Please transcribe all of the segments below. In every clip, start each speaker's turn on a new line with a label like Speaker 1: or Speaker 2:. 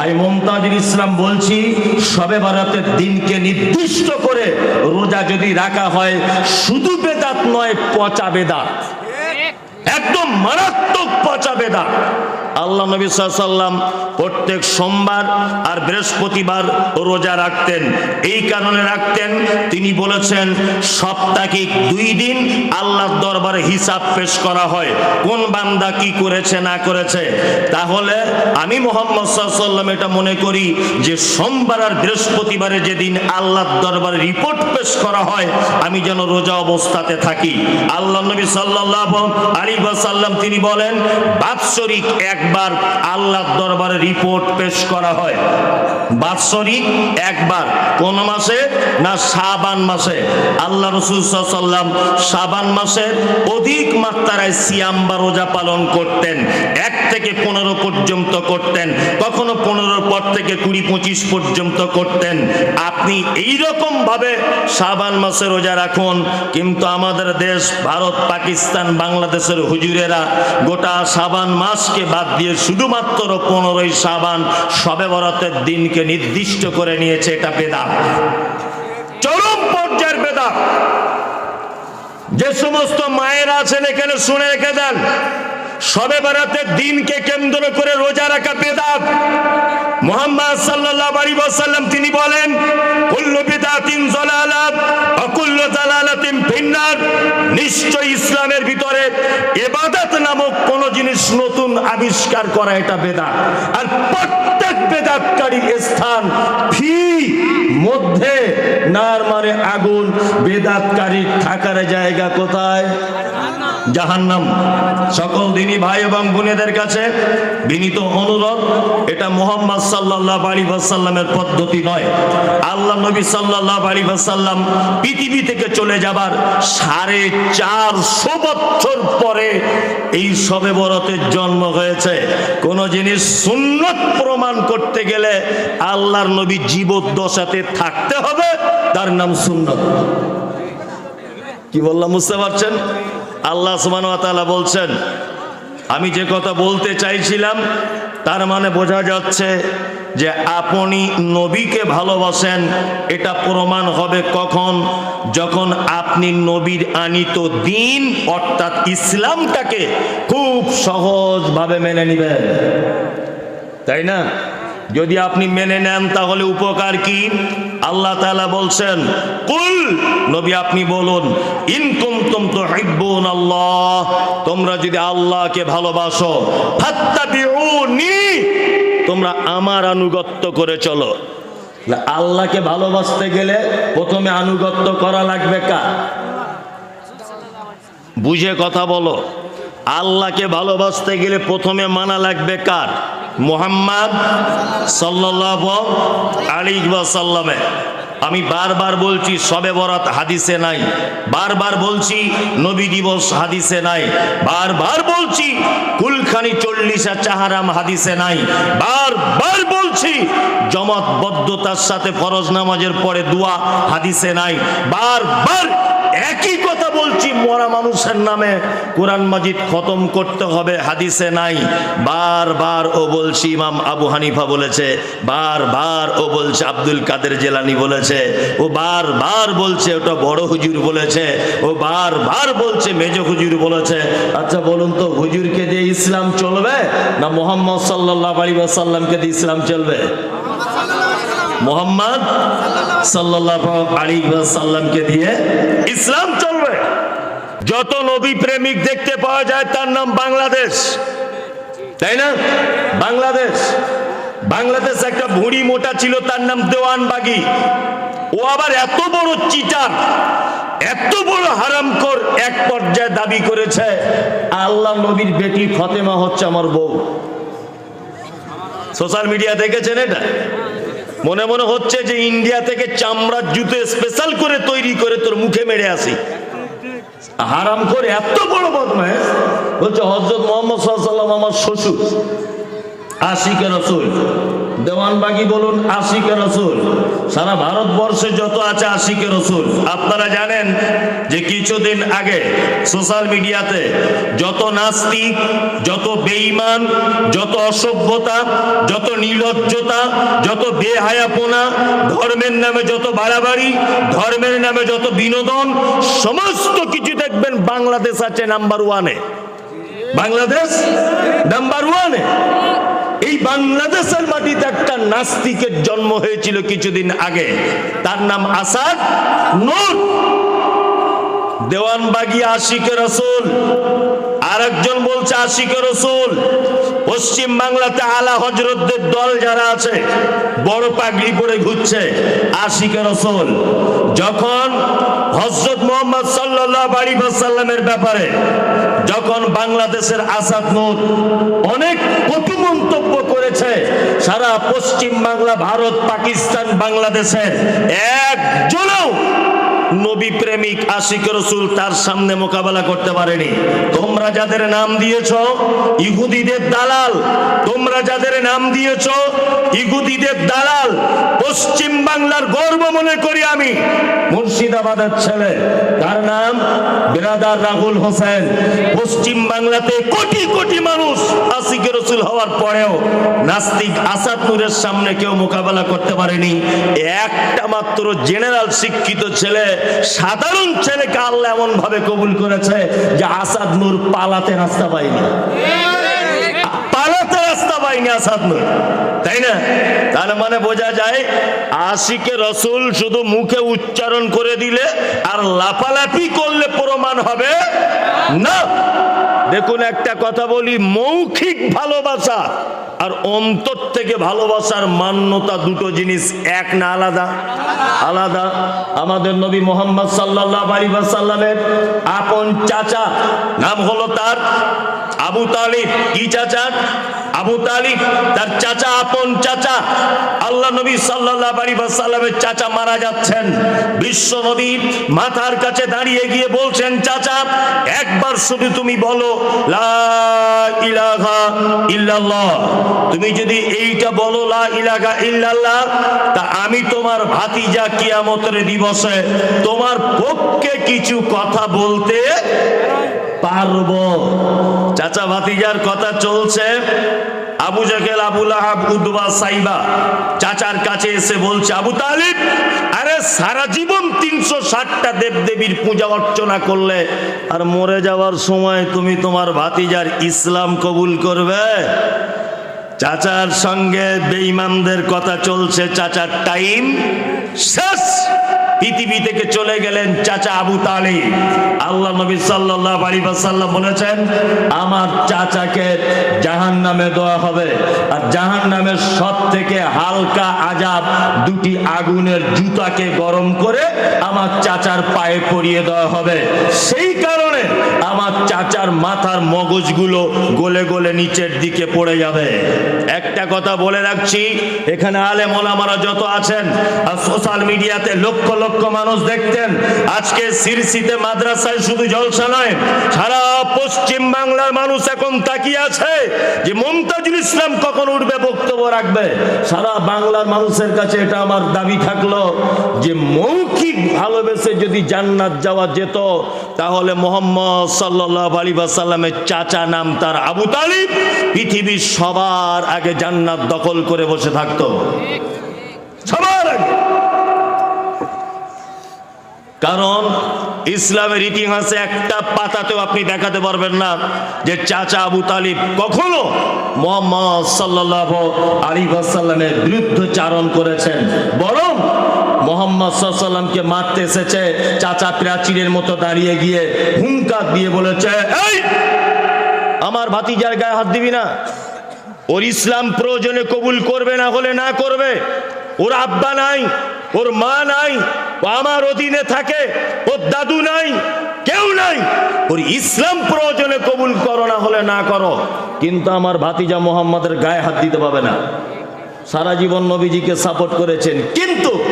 Speaker 1: আমি মমতাজুল ইসলাম বলছি সবে বারাতের দিনকে নির্দিষ্ট করে রোজা যদি রাখা হয় শুধু বেদাত নয় পচা বেদাত। একদম মারাত্মক পচা বেদাত। আল্লাহ নবী সাল্লাম প্রত্যেক সোমবার আর বৃহস্পতিবার রোজা রাখতেন। এই কারণে রাখতেন, তিনি বলেছেন, সাপ্তাহিক দুই দিন আল্লাহর দরবারে হিসাব পেশ করা হয়। কোন বান্দা কি করেছে, না করেছে? তাহলে আমি মোহাম্মদ সাল্লাম এটা মনে করি যে সোমবার আর বৃহস্পতিবারে যেদিন আল্লাহর দরবারে রিপোর্ট পেশ করা হয়, আমি যেন রোজা অবস্থাতে থাকি। আল্লাহ নবী সাল্লাল্লাহু আলাইহি ওয়াসাল্লাম তিনি বলেন, বাৎসরিক একবার আল্লাহর দরবারে রিপোর্ট পেশ করা হয়। বাৎসরিক একবার। কোন মাসে না শাবান মাসে? আল্লাহ রসুল সাল্লাম শাবান মাসের অধিক মাত্রায় সিয়াম বা রোজা পালন করতেন। এক থেকে পনেরো পর্যন্ত করতেন। কখনো পনেরোর পর থেকে কুড়ি পঁচিশ পর্যন্ত করতেন। আপনি এই রকম ভাবে শাবান মাসে রোজা রাখুন, কিন্তু আমাদের দেশ, ভারত, পাকিস্তান, বাংলাদেশের হুজুরেরা গোটা শাবান মাসকে বাদ দিয়ে শুধুমাত্র পনেরোই শাবান সবে বরাতের দিনকে নির্দিষ্ট করে নিয়েছে এটা বেদাত। চরম পর্যায়ের বেদাত। যে সমস্ত মায়েরা আছেন এখানে শুনে রেখে দেন, সবে বরাতের দিনকে কেন্দ্র করে রোজা রাখা বেদাত। মোহাম্মদ আলাইহি ওয়াসাল্লাম তিনি বলেন কুল্লু বিদাতিন যালালাত ওয়া কুল্লু যালালাতিন ফিন্নার। নিশ্চয় ইসলামের ভিতরে ইবাদত নামক কোন জিনিস নতুন আবিষ্কার করা এটা বেদাত। আর প্রত্যেক বেদাতকারীর স্থান ফি মধ্যে নার মানে আগুন। বেদাতকারী থাকার জায়গা কোথায়? জাহান্নাম। সকল দিনই ভাই এবং বোনেদের কাছে বিনীত অনুরোধ, এটা মোহাম্মদ সাল্লাল্লাহু আলাইহি ওয়াসাল্লামের পদ্ধতি নয়। আল্লাহ নবী সাল্লাল্লাহু আলাইহি ওয়াসাল্লাম পৃথিবী থেকে চলে যাবার সাড়ে চারশো বছর পরে এই সবে বরতের জন্ম হয়েছে। কোন জিনিস সুন্নত প্রমাণ করতে গেলে আল্লাহর নবী জীবদ্দশাতে থাকতে হবে, তার নাম সুন্নত। কি বললাম বুঝতে পারছেন? আল্লাহ তাআলা বলছেন, আমি যে কথা বলতে চাইছিলাম, তার মানে বোঝা যাচ্ছে যে আপনি নবীকে ভালোবাসেন, এটা প্রমাণ হবে কখন? যখন আপনি নবীর আনিত দিন, অর্থাৎ ইসলামটাকে খুব সহজভাবে মেনে নেবেন। তাই না? যদি আপনি মেনে নেন, তাহলে উপকার কি? আল্লাহ তাআলা বলছেন, কুল নবী আপনি বলুন, ইন কুনতুম তুহিব্বুন আল্লাহ তোমরা যদি আল্লাহকে ভালোবাসো, ফাত্তাবিউনি তোমরা আমার আনুগত্য করে চলো। আল্লাহকে ভালোবাসতে গেলে প্রথমে আনুগত্য করা লাগবে কার? বুঝে কথা বলো। আল্লাহকে ভালোবাসতে গেলে প্রথমে মানা লাগবে কার? মোহাম্মদ সাল্লাল্লাহু আলাইহি ওয়াসাল্লামে। আমি বারবার বলছি সবে বরাত হাদিসে নাই। বারবার বলছি নবী দিবস হাদিসে নাই। বারবার বলছি কুলখানি চল্লিশা চাহারাম হাদিসে নাই। বারবার বলছি, জমাতবদ্ধতার সাথে ফরজ নামাজের পরে দোয়া হাদিসে নাই। বারবার একই কথা বলছি, মরা মানুষের নামে কোরআন মাজিদ খতম করতে হবে, হাদিসে নাই। বারবার ও বলছি, ইমাম আবু হানিফা বলেছে বারবার ও বলছে, আব্দুল কাদের জেলানি বলেছে, ও বারবার বলছে, ওটা বড় হুজুর বলেছে, ও বারবার বলছে, মেজ হুজুর বলেছে। আচ্ছা বলুন তো, হুজুরকে দিয়ে ইসলাম চলবে, না মোহাম্মদ সাল্লাহ আলী সাল্লামকে দিয়ে ইসলাম চলবে? মোহাম্মদ সাল্লাল্লাহু আলাইহি ওয়াসাল্লামকে দিয়ে ইসলাম চলবে। যত নবী প্রেমিক দেখতে পাওয়া যায়, তার নাম বাংলাদেশ। তাই না? বাংলাদেশ। বাংলাদেশ একটা ভুঁড়ি মোটা ছিল, তার নাম দেওয়ানবাগি ও আবার এত বড় চিটার, এত বড় হারামকর এক পর্যায়ে দাবি করেছে, আল্লাহ নবীর বেটি ফতেমা হচ্ছে আমার বউ। সোশ্যাল মিডিয়া দেখেছেন এটা? মনে মনে হচ্ছে যে ইন্ডিয়া থেকে চামড়ার জুতো স্পেশাল করে তৈরি করে তোর মুখে মেরে আসি। হারাম করে এত বড় বদমাস বলছে হজরত মোহাম্মদ আমার শ্বশুর। আশিকে রসুল। দেওয়ানবাগি বলুন, আশিকে রসুল। সারা ভারতবর্ষে যত আছে আশিকে রসুল। আপনারা জানেন যে কিছুদিন আগে সোশ্যাল মিডিয়াতে যত নাস্তিক, যত বেঈমান, যত অসভ্যতা, যত নির্লজ্জতা, যত বেহায়াপনা, ধর্মের নামে যত বাড়াবাড়ি, ধর্মের নামে যত বিনোদন, সমস্ত কিছু দেখবেন বাংলাদেশ আছে নাম্বার ওয়ানে বাংলাদেশ নাম্বার ওয়ানে এই বাংলাদেশের মাটিতে একটা নাস্তিকের জন্ম হয়েছিল কিছুদিন আগে। তার নাম আসাদ নূর। দেওয়ানবাগি আশিকে রসুল। আর একজন বলছে আশিকে রসুল। পশ্চিম বাংলাতে আলা হজরতদের দল যারা আছে, বড় পাগড়ি পরে ঘুরছে আশিকে রসুল। যখন হজরত মোহাম্মদ সাল্লাহ বাড়ি সাল্লামের ব্যাপারে, যখন বাংলাদেশের আসাদ নূর অনেক মন্তব্য করেছে সারা পশ্চিম বাংলা ভারত পাকিস্তান বাংলাদেশের একজনও নবী প্রেমিক আশিক রসুল তার সামনে মোকাবেলা করতে পারেনি। তোমরা যাদের নাম দিয়েছ, ইহুদিদের দালাল। তোমরা যাদের নাম দিয়েছ, ইহুদিদের দালাল। পশ্চিম বাংলার গর্ব মনে করি আমি। মুর্শিদাবাদের ছেলে, তার নাম বিরাদার রাহুল হোসেন। পশ্চিম বাংলাতে কোটি কোটি মানুষ আশিক রসুল হওয়ার পরেও নাস্তিক আসাদ নূরের সামনে কেউ মোকাবেলা করতে পারেনি। একটা মাত্র জেনারেল শিক্ষিত ছেলে সাধারণ ছেলেকে আল্লাহ এমন ভাবে কবুল করেছে যে আসাদ নূর পালাতে রাস্তা পায়নি। পালাতে রাস্তা পায়নি আসাদ তাই না? তার মানে বোঝা যায় আশিকে রসুল শুধু মুখে উচ্চারণ করে দিলে আর লাফালাফি করলে প্রমাণ হবে না। দেখুন, একটা কথা বলি, মৌখিক ভালোবাসা আর অন্তর থেকে ভালোবাসার মান্যতা দুটো জিনিস এক না আলাদা? আলাদা। আমাদের নবী মোহাম্মদ সাল্লাহ আপন চাচা, নাম হলো তার আবু তালিব কি চাচা আবু তালিব, তার চাচা, আপন চাচা, আল্লাহ নবী সাল্লাহ আলী সাল্লামের চাচা মারা যাচ্ছেন। বিশ্ব নবী মাথার কাছে দাঁড়িয়ে গিয়ে বলছেন, চাচা, একবার শুধু তুমি বলো ইলাহা ইল্লাল্লাহ। তুমি যদি এইটা বলো, লা ইলাহা ইল্লাল্লাহ, তা আমি তোমার ভাতিজা কিয়ামতের দিবসে তোমার পক্ষে কিছু কথা বলতে পারব। চাচা ভাতিজার কথা চলছে। আবু জাকেল আবুল আহাব উদ্বা, সাইবা চাচার কাছে এসে বলছে, আবু তালিব, আরে সারা জীবন তিনশো ষাটটা দেব দেবীর পূজা অর্চনা করলে আর মরে যাওয়ার সময় তুমি তোমার ভাতিজার ইসলাম কবুল করবে? চাচার সঙ্গে বেঈমানদের কথা চলছে, চাচার টাইম শেষ। পৃথিবী থেকে চলে গেলেন চাচা আবু তালি আল্লাহ নবী সাল্লাহ আলী বলেছেন, আমার চাচাকে জাহান নামে দেওয়া হবে। আর জাহান নামের সব থেকে হালকা আজাব দুটি আগুনের জুতাকে গরম করে আমার চাচার পায়ে পরিয়ে দেওয়া হবে। সেই কারণে আমার চাচার মাথার মগজগুলো গলে গলে নিচের দিকে পড়ে যাবে। একটা কথা বলে রাখছি, এখানে আলে মোলামারা যত আছেন আর সোশ্যাল মিডিয়াতে লক্ষ লক্ষ মানুষ দেখতেন, আজকে সিরসিতে মাদ্রাসায় শুধু জলসা নয়, সারা পশ্চিম বাংলার মানুষ এখন তাকিয়ে আছে যে মমতাজুল ইসলাম কখন উঠবে বক্তব্য রাখবে। সারা বাংলার মানুষের কাছে এটা আমার দাবি থাকল যে মৌখিক ভালোবেসে যদি জান্নাত যাওয়া যেত, তাহলে মোহাম্মদ সাল্লাহ আলী সাল্লামের চাচা নাম তার আবু তালিব। পৃথিবীর সবার আগে জান্নাত দখল করে বসে থাকতো। সবার আগে। কারণ ইসলামের ইতিহাসে একটা পাতাতেও আপনি দেখাতে পারবেন না যে চাচা আবু তালিব কখনো মোহাম্মদ সাল্লাহ আলী সাল্লামের বিরুদ্ধে চারণ করেছেন। বরং মোহাম্মদ সাল্লামকে মারতে এসেছে, চাচা প্রাচীরের মতো দাঁড়িয়ে গিয়ে হুঙ্কার দিয়ে বলেছে, এই, আমার ভাতিজার গায়ে হাত দিবি না। ওর ইসলাম প্রয়োজনে কবুল করবে না হলে না করবে। ওর আব্বা নাই, ওর মা নাই আমার অধীনে থাকে, ওর দাদু নাই, কেউ নাই। ওর ইসলাম প্রয়োজনে কবুল করো না হলে না করো। কিন্তু আমার ভাতিজা মোহাম্মদের গায়ে হাত দিতে পাবে না। সারা জীবন নবীজিকে সাপোর্ট করেছেন। কিন্তু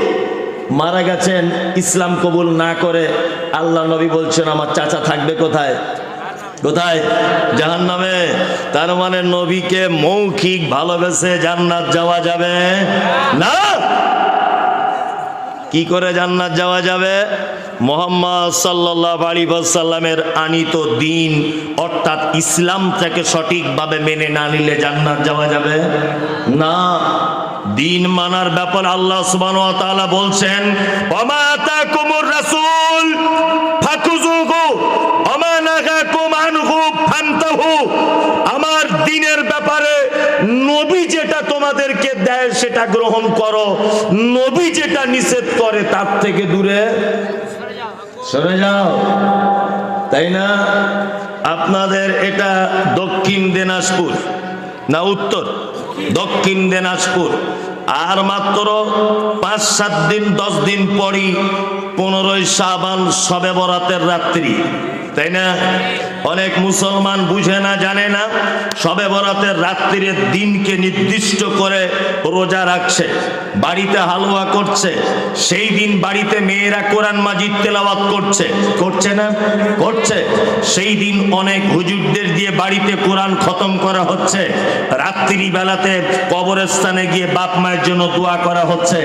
Speaker 1: মারা গেছেন, ইসলাম কবুল না করে আল্লাহ নবী বলছেন, আমার চাচা থাকবে কোথায়? কোথায়? জাহান নামে তার মানে নবীকে মৌখিক ভালোবেসে জান্নাত যাওয়া যাবে না। কি করে জান্নাত যাওয়া যাবে? মোহাম্মদ সাল্লাহ আলী সাল্লামের আনিত দিন, অর্থাৎ ইসলাম থেকে সঠিকভাবে মেনে না নিলে জান্নাত যাওয়া যাবে না। দিন মানার ব্যাপার আল্লাহ তাআলা বলছেন আতাকুমুর রাসূল আমার দিনের ব্যাপারে যেটা তোমাদেরকে দেয় সেটা গ্রহণ করো, নবী যেটা নিষেধ করে তার থেকে দূরে। সরে যাও। তাই না? আপনাদের এটা দক্ষিণ দিনাজপুর না উত্তর? দক্ষিণ দিনাজপুর। আর মাত্র পাঁচ সাত দিন দশ দিন পরই পনেরোই সাবান সবে বরাতের রাত্রি। তাই না? অনেক মুসলমান বুঝে না, জানে না, সবে বরাতের রাত্রির দিনকে নির্দিষ্ট করে রোজা রাখছে, বাড়িতে হালুয়া করছে, সেই দিন বাড়িতে মেয়েরা কোরআন মাজিদ তেলাওয়াত করছে করছে না? করছে। সেই দিন অনেক হুজুরদের দিয়ে বাড়িতে কোরআন খতম করা হচ্ছে রাত্রি বেলাতে কবরস্থানে গিয়ে বাপ মায়ের জন্য দোয়া করা হচ্ছে।